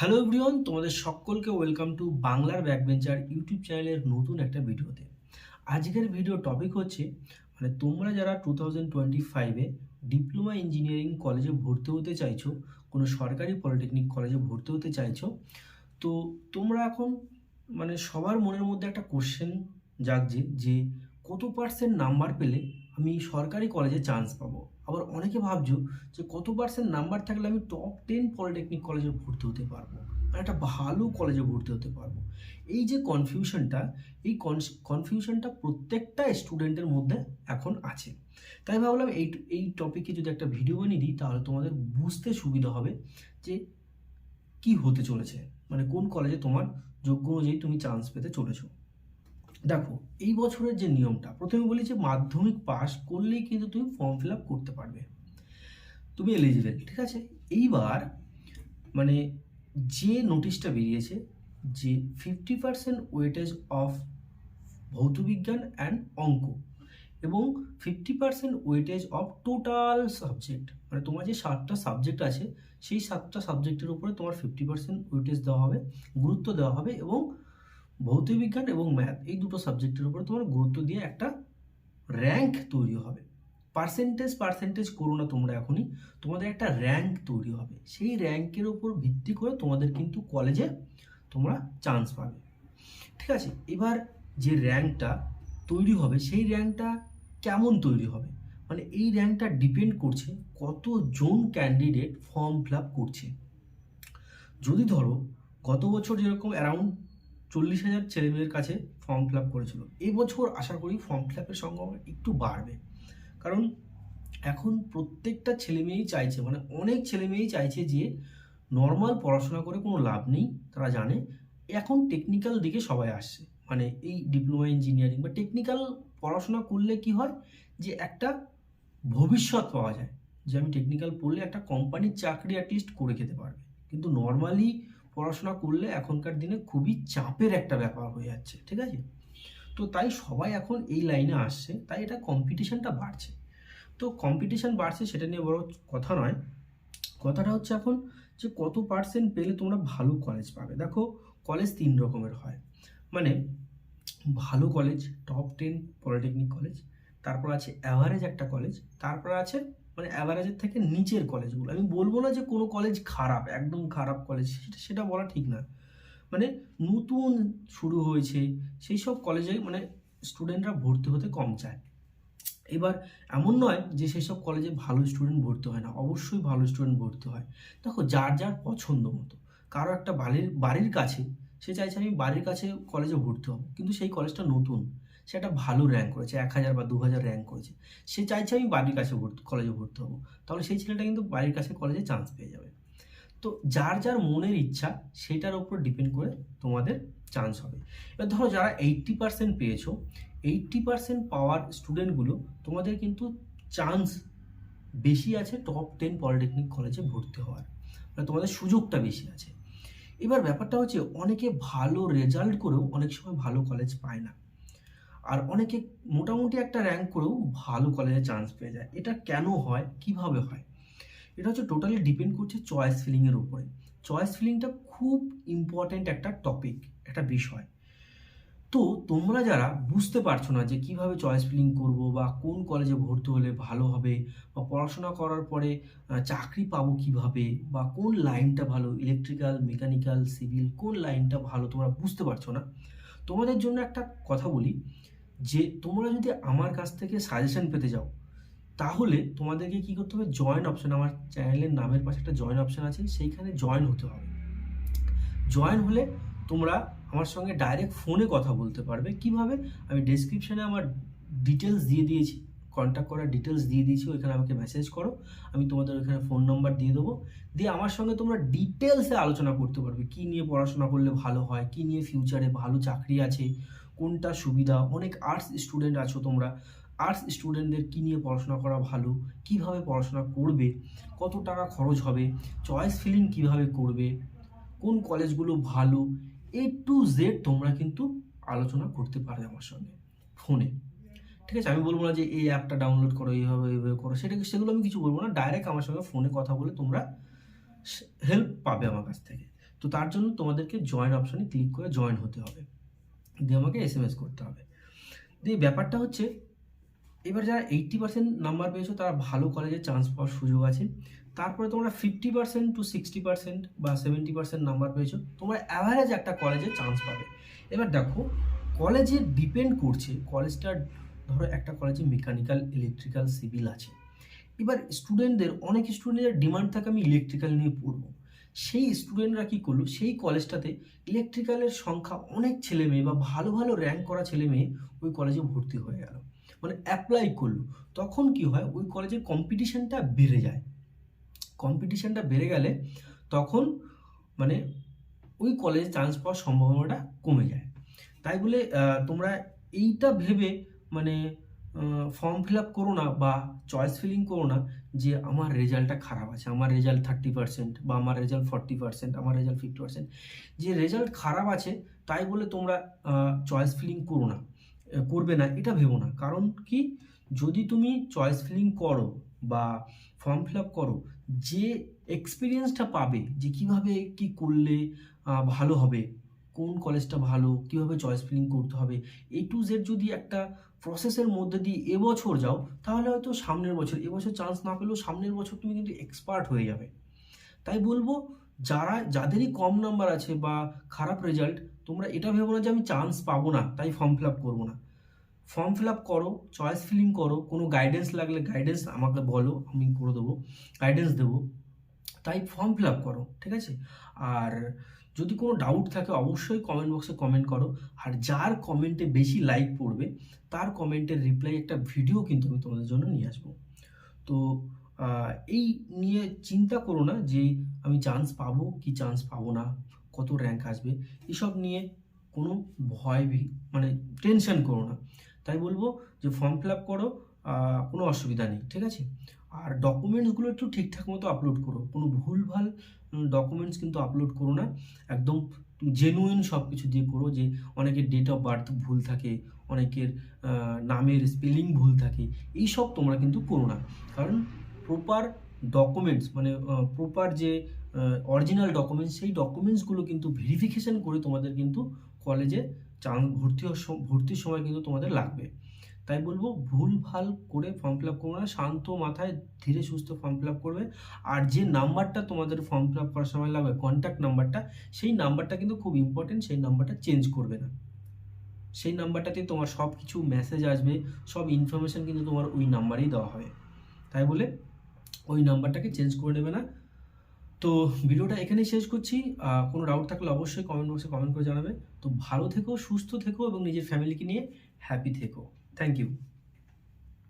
Hello everyone তোমাদের সকলকে welcome to বাংলার ব্যাকবেঞ্চার ইউটিউব চ্যানেলের নতুন একটা ভিডিওতে। আজকের ভিডিও টপিক হচ্ছে মানে তোমরা যারা টু থাউজেন্ড টোয়েন্টি ফাইভে ডিপ্লোমা ইঞ্জিনিয়ারিং কলেজে ভর্তি হতে চাইছো, কোনো সরকারি পলিটেকনিক কলেজে ভর্তি হতে চাইছো, তো তোমরা এখন মানে সবার মনের মধ্যে একটা কোশ্চেন জাগছে যে কত পার্সেন্ট নাম্বার পেলে আমি সরকারি কলেজে চান্স পাবো। আবার অনেকে ভাবছ যে কত পার্সেন্ট নাম্বার থাকলে আমি টপ টেন পলিটেকনিক কলেজে ভর্তি হতে পারব? মানে একটা ভালো কলেজে ভর্তি হতে পারব। এই যে কনফিউশনটা এই কনফিউশনটা প্রত্যেকটা স্টুডেন্টের মধ্যে এখন আছে। তাই ভাবলাম এই এই টপিকে যদি একটা ভিডিও বানিয়ে দিই, তাহলে তোমাদের বুঝতে সুবিধা হবে যে কি হতে চলেছে। মানে কোন কলেজে তোমার যোগ্য অনুযায়ী তুমি চান্স পেতে চলেছো। দেখো, এই বছরের যে নিয়মটা, প্রথমে বলি যে মাধ্যমিক পাস করলেই কিন্তু তুমি ফর্ম ফিল আপ করতে পারবে। তুমি এলিজিবল ঠিক আছে? এইবার মানে যে নোটিশটা বেরিয়েছে, যে ফিফটি পার্সেন্ট ওয়েটেজ অফ ভৌতবিজ্ঞান অ্যান্ড অঙ্ক এবং fifty percent weightage of total subject মানে তোমার যে সাতটা সাবজেক্ট আছে, সেই সাতটা সাবজেক্টের উপরে তোমার ফিফটি পার্সেন্ট ওয়েটেজ দেওয়া হবে, গুরুত্ব দেওয়া হবে এবং ভৌতবিজ্ঞান এবং ম্যাথ এই দুটো সাবজেক্টের উপরে তোমার গুরুত্ব দিয়ে একটা র্যাঙ্ক তৈরি হবে। পার্সেন্টেজ পার্সেন্টেজ করো না তোমরা এখনই, তোমাদের একটা র্যাঙ্ক তৈরি হবে। সেই র্যাঙ্কের উপর ভিত্তি করে তোমাদের কিন্তু কলেজে তোমরা চান্স পাবে। ঠিক আছে? এবার যে র্যাঙ্কটা তৈরি হবে, সেই র্যাঙ্কটা কেমন তৈরি হবে? মানে এই র্যাঙ্কটা ডিপেন্ড করছে কত কতজন ক্যান্ডিডেট ফর্ম ফিল আপ করছে। যদি ধরো, গত বছর যেরকম অ্যারাউন্ড চল্লিশ হাজার ছেলেমেয়ের কাছে ফর্ম ফিল আপ করেছিল। এবছর আশা করি ফর্ম ফিল আপের সংখ্যা একটু বাড়বে। কারণ এখন প্রত্যেকটা ছেলে মেয়েই চাইছে মানে অনেক ছেলে মেয়েই চাইছে যে নর্মাল পড়াশোনা করে কোনো লাভ নেই, তারা জানে। এখন টেকনিক্যাল দিকে সবাই আসছে। মানে এই ডিপ্লোমা ইঞ্জিনিয়ারিং বা টেকনিক্যাল পড়াশোনা করলে কি হয় যে একটা ভবিষ্যৎ পাওয়া যায়, যে আমি টেকনিক্যাল পড়লে একটা কোম্পানির চাকরি অ্যাটলিস্ট করে খেতে পারবে। কিন্তু নর্মালি পড়াশোনা করলে এখনকার দিনে খুবই চাপের একটা ব্যাপার হয়ে যাচ্ছে, ঠিক আছে? তো তাই সবাই এখন এই লাইনে আসছে, তাই এটা কম্পিটিশানটা বাড়ছে। তো কম্পিটিশান বাড়ছে সেটা নিয়ে বড় কথা নয়। কথাটা হচ্ছে এখন যে কত পার্সেন্ট পেলে তোমরা ভালো কলেজ পাবে। দেখো কলেজ তিন রকমের হয়। মানে ভালো college top ten polytechnic college তারপর আছে অ্যাভারেজ একটা কলেজ তারপর আছে মানে অ্যাভারেজের থেকে নিচের কলেজগুলো আমি বলব না যে কোনো কলেজ খারাপ, একদম খারাপ কলেজ সেটা সেটা বলা ঠিক না। মানে নতুন শুরু হয়েছে, সেই সব কলেজে মানে স্টুডেন্টরা ভর্তি হতে কম চায়। এবার এমন নয় যে সেসব কলেজে ভালো স্টুডেন্ট ভর্তি হয় না, অবশ্যই ভালো স্টুডেন্ট ভর্তি হয়। দেখো, যার যার পছন্দ মতো। কারও একটা বাড়ির বাড়ির কাছে, সে চাইছে আমি বাড়ির কাছে কলেজে ভর্তি হব, কিন্তু সেই কলেজটা নতুন। সে একটা ভালো র্যাঙ্ক করেছে, এক হাজার বা দু হাজার র্যাঙ্ক করেছে। সে চাইছে আমি বাড়ির কাছে ভর্তি কলেজে ভর্তি হব। তাহলে সেই ছেলেটা কিন্তু বাড়ির কাছে কলেজে চান্স পেয়ে যাবে। তো যার যার মনের ইচ্ছা, সেটার উপর ডিপেন্ড করে তোমাদের চান্স হবে। এবার ধরো যারা এইট্টি পার্সেন্ট পেয়েছ এইট্টি পার্সেন্ট পাওয়ার স্টুডেন্টগুলো তোমাদের কিন্তু চান্স বেশি আছে টপ টেন পলিটেকনিক কলেজে ভর্তি হওয়ার। মানে তোমাদের সুযোগটা বেশি আছে। এবার ব্যাপারটা হচ্ছে, অনেকে ভালো রেজাল্ট করেও অনেক সময় ভালো কলেজ পায় না। আর অনেকে মোটামুটি একটা র্যাঙ্ক করেও ভালো কলেজে চান্স পেয়ে যায়। এটা কেন হয়? কীভাবে হয়? এটা হচ্ছে টোটালি ডিপেন্ড করছে চয়েস ফিলিংয়ের উপরে। চয়েস ফিলিংটা খুব ইম্পর্ট্যান্ট একটা টপিক একটা বিষয়। তো তোমরা যারা বুঝতে পারছ না যে কীভাবে চয়েস ফিলিং করব বা কোন কলেজে ভর্তি হলে ভালো হবে বা পড়াশোনা করার পরে চাকরি পাবো কীভাবে বা কোন লাইনটা ভালো ইলেকট্রিক্যাল মেকানিক্যাল সিভিল কোন লাইনটা ভালো তোমরা বুঝতে পারছ না? তোমাদের জন্য একটা কথা বলি। যে তোমরা যদি আমার কাছ থেকে সাজেশন পেতে যাও তাহলে তোমাদেরকে কি করতে হবে? জয়েন অপশন আমার চ্যানেলের নামের পাশে একটা জয়েন অপশন আছে, সেইখানে জয়েন হতে হবে। জয়েন হলে তোমরা আমার সঙ্গে ডাইরেক্ট ফোনে কথা বলতে পারবে। কীভাবে? আমি ডেসক্রিপশানে আমার ডিটেলস দিয়ে দিয়েছি। কন্ট্যাক্ট করার ডিটেলস দিয়ে দিয়েছি, ওইখানে আমাকে মেসেজ করো, আমি তোমাদের ওইখানে ফোন নাম্বার দিয়ে দেবো। দিয়ে আমার সঙ্গে তোমরা ডিটেলসে আলোচনা করতে পারবে, কী নিয়ে পড়াশোনা করলে ভালো হয়, কী নিয়ে ফিউচারে ভালো চাকরি আছে, কোনটা সুবিধা, অনেক আর্টস স্টুডেন্ট আছো তোমরা আর্টস স্টুডেন্টদের কী নিয়ে পড়াশোনা করা ভালো, কীভাবে পড়াশোনা করবে, কত টাকা খরচ হবে চয়েস ফিলিং কীভাবে করবে, কোন কলেজগুলো ভালো এ টু জেড তোমরা কিন্তু আলোচনা করতে পারবে আমার সঙ্গে ফোনে ঠিক আছে, আমি বলব না যে এই অ্যাপটা ডাউনলোড করো, এইভাবে এইভাবে করো, সেটা সেগুলো আমি কিছু বলব না। ডাইরেক্ট আমার সঙ্গে ফোনে কথা বলে তোমরা হেল্প পাবে আমার কাছ থেকে। তো তার জন্য তোমাদেরকে জয়েন অপশানে ক্লিক করে জয়েন হতে হবে। দিয়ে আমাকে এস এম এস করতে হবে। দিয়ে ব্যাপারটা হচ্ছে, এবার যারা এইট্টি পার্সেন্ট নাম্বার পেয়েছ, তারা ভালো কলেজে চান্স পাওয়ার সুযোগ আছে। তারপরে তোমরা fifty percent to sixty percent বা সেভেন্টি পার্সেন্ট নাম্বার পেয়েছ, তোমরা অ্যাভারেজ একটা কলেজে চান্স পাবে। এবার দেখো কলেজে ডিপেন্ড করছে কলেজটা ধরো একটা কলেজে মেকানিক্যাল ইলেকট্রিক্যাল সিভিল আছে। এবার স্টুডেন্টদের অনেক স্টুডেন্টের ডিমান্ড থাকে আমি ইলেকট্রিক্যাল নিয়ে পড়ব। সেই স্টুডেন্টরা কী করল? সেই কলেজটাতে ইলেকট্রিক্যালের সংখ্যা অনেক ছেলে মেয়ে বা ভালো ভালো র্যাঙ্ক করা ছেলে মেয়ে ওই কলেজে ভর্তি হয়ে গেল। মানে অ্যাপ্লাই করল। তখন কি হয়? ওই কলেজের কম্পিটিশানটা বেড়ে যায়। কম্পিটিশানটা বেড়ে গেলে তখন মানে ওই কলেজে চান্স পাওয়ার সম্ভাবনাটা কমে যায়। তাই বলে তোমরা এইটা ভেবে মানে ফর্ম ফিল আপ করো না বা চয়েস ফিলিং করো না যে আমার রেজাল্টটা খারাপ আছে, আমার রেজাল্ট থার্টি পার্সেন্ট বা আমার রেজাল্ট ফর্টি পার্সেন্ট আমার রেজাল্ট ফিফটি পার্সেন্ট যে রেজাল্ট খারাপ আছে, তাই বলে তোমরা চয়েস ফিলিং করো না করবে না, এটা ভেবো না। কারণ কি? যদি তুমি চয়েস ফিলিং করো বা ফর্ম ফিল আপ করো, যে এক্সপিরিয়েন্সটা পাবে, যে কীভাবে কি করলে ভালো হবে কোন কলেজটা ভালো, কীভাবে চয়েস ফিলিং করতে হবে এ টু জেড যদি একটা প্রসেসের মধ্যে দিয়ে এবছর যাও, তাহলে হয়তো সামনের বছর, এবছর চান্স না পেলেও সামনের বছর তুমি কিন্তু এক্সপার্ট হয়ে যাবে। তাই বলব, যারা, যাদেরই কম নাম্বার আছে বা খারাপ রেজাল্ট তোমরা এটা ভেবো না যে আমি চান্স পাবো না, তাই ফর্ম ফিল আপ করব না। ফর্ম ফিল আপ করো চয়েস ফিলিং করো, কোনো গাইডেন্স লাগলে গাইডেন্স আমাকে বলো, আমি করে দেবো গাইডেন্স দেবো, তাই ফর্ম ফিল আপ করো, ঠিক আছে? আর যদি কোনো ডাউট থাকে, অবশ্যই কমেন্ট বক্সে কমেন্ট করো। আর যার কমেন্টে বেশি লাইক পড়বে, তার কমেন্টের রিপ্লাই একটা ভিডিও কিন্তু আমি তোমাদের জন্য নিয়ে আসব। তো এই নিয়ে চিন্তা করো না যে আমি চান্স পাবো কি চান্স পাবো না, কত র্যাঙ্ক আসবে। এসব নিয়ে কোনো ভয় মানে টেনশন করো না। তাই বলব যে ফর্ম ফিল আপ করো কোনো অসুবিধা নেই, ঠিক আছে? আর ডকুমেন্টসগুলো একটু ঠিকঠাক মতো আপলোড করো, কোনো ভুলভাল ডকুমেন্টস কিন্তু আপলোড করো না। একদম জেনুইন সব কিছু দিয়ে করো যে অনেকের ডেট অফ বার্থ ভুল থাকে, অনেকের নামের স্পেলিং ভুল থাকে এই সব তোমরা কিন্তু করো না। কারণ প্রপার ডকুমেন্টস মানে প্রপার যে অরিজিনাল ডকুমেন্টস সেই ডকুমেন্টসগুলো কিন্তু ভেরিফিকেশন করে তোমাদের কিন্তু কলেজে চান্স ভর্তি ভর্তির সময় কিন্তু তোমাদের লাগবে। তাই বলব ভুল ভালো করে ফর্ম ফিল আপ করবে না, শান্ত মাথায় ধীরে সুস্থ ফর্ম ফিল আপ করবে। আর যে নাম্বারটা তোমাদের ফর্ম ফিল আপ করার সময় লাগবে কন্ট্যাক্ট নাম্বারটা সেই নাম্বারটা কিন্তু খুব ইম্পর্টেন্ট সেই নাম্বারটা চেঞ্জ করবে না। সেই নাম্বারটাতে তোমার সব কিছু মেসেজ আসবে, সব ইনফরমেশন কিন্তু তোমার ওই নাম্বারেই দেওয়া হবে। তাই বলে ওই নাম্বারটাকে চেঞ্জ করে নেবে না। তো ভিডিওটা এখানেই শেষ করছি। কোনো ডাউট থাকলে অবশ্যই কমেন্ট বক্সে কমেন্ট করে জানাবে। তো ভালো থেকো, সুস্থ থেকো এবং নিজের ফ্যামিলিকে নিয়ে হ্যাপি থেকো। Thank you.